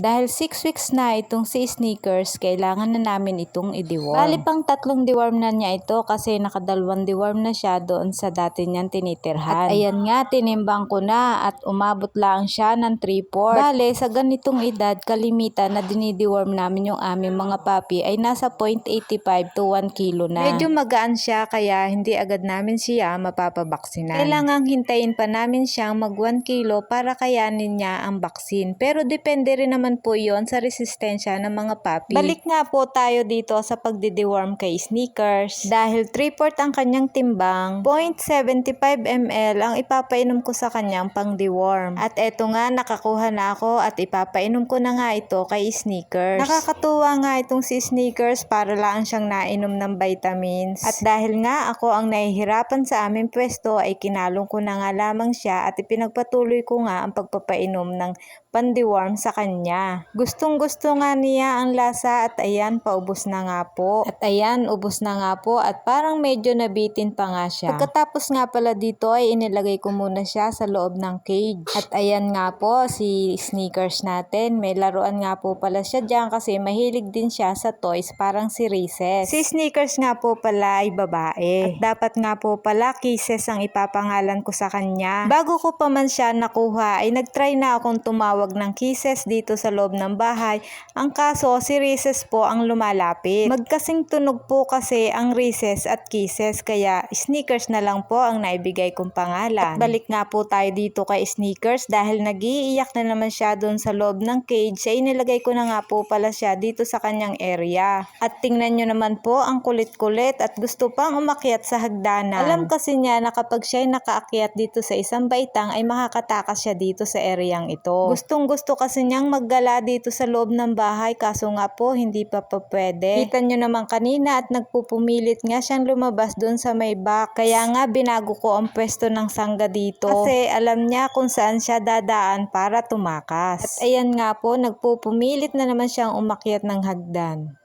Dahil 6 weeks na itong si Sneakers, kailangan na namin itong i-deworm. Bali pang tatlong deworm na niya ito kasi nakadalawang deworm na siya doon sa dati niyang tinitirhan. At ayan nga, tinimbang ko na at umabot lang siya ng 3-4. Bale, sa ganitong edad, kalimitan na dinideworm namin yung aming mga papi ay nasa 0.85 to 1 kilo na. Medyo magaan siya kaya hindi agad namin siya mapapabaksinan. Kailangang hintayin pa namin siyang mag 1 kilo para kayanin niya ang baksin. Pero depende rin naman po yon sa resistensya ng mga papi. Balik nga po tayo dito sa pagdideworm kay Sneakers. Dahil 3-4 ang kanyang timbang, 0.75 ml ang ipapainom ko sa kanyang pang deworm. At eto nga, nakakuha na ako at ipapainom ko na nga ito kay Sneakers. Nakakatuwa nga itong si Sneakers para lang siyang nainom ng vitamins. At dahil nga ako ang nahihirapan sa aming pwesto ay kinalong ko na nga lamang siya at ipinagpatuloy ko nga ang pagpapainom ng pandiworm sa kanya. Gustong gusto nga niya ang lasa at ayan, paubos na nga po. At ayan, ubos na nga po at parang medyo nabitin pa nga siya. Pagkatapos nga pala dito ay inilagay ko muna siya sa loob ng cage. At ayan nga po, si Sneakers natin. May laruan nga po pala siya dyan kasi mahilig din siya sa toys parang si Reese's. Si Sneakers nga po pala ay babae. At dapat nga po pala Kisses ang ipapangalan ko sa kanya. Bago ko pa man siya nakuha ay nagtry na akong tumawag ng Kisses dito sa loob ng bahay. Ang kaso si Reese's po ang lumalapit. Magkasing tunog po kasi ang Reese's at Kisses kaya Sneakers na lang po ang naibigay kong pangalan. At balik nga po tayo dito kay Sneakers dahil nagiiyak na naman siya doon sa loob ng cage ay inilagay ko na nga po pala siya dito sa kanyang area. At tingnan nyo naman po ang kulit-kulit at gusto pang umakyat sa hagdanan. Alam kasi niya na kapag siya ay nakaakyat dito sa isang baitang ay makakatakas siya dito sa areang ito. Gustong gusto kasi niyang maggala dito sa loob ng bahay kaso nga po hindi pa pa pwede. Kita nyo naman kanina at nagpupumilit nga siyang lumabas doon sa may back. Kaya nga binago ko ang pwesto ng sangga dito. Kasi alam niya kung saan siya dadaan para tumakas. At ayan nga po, nagpupumilit na naman siyang umakyat ng hagdan.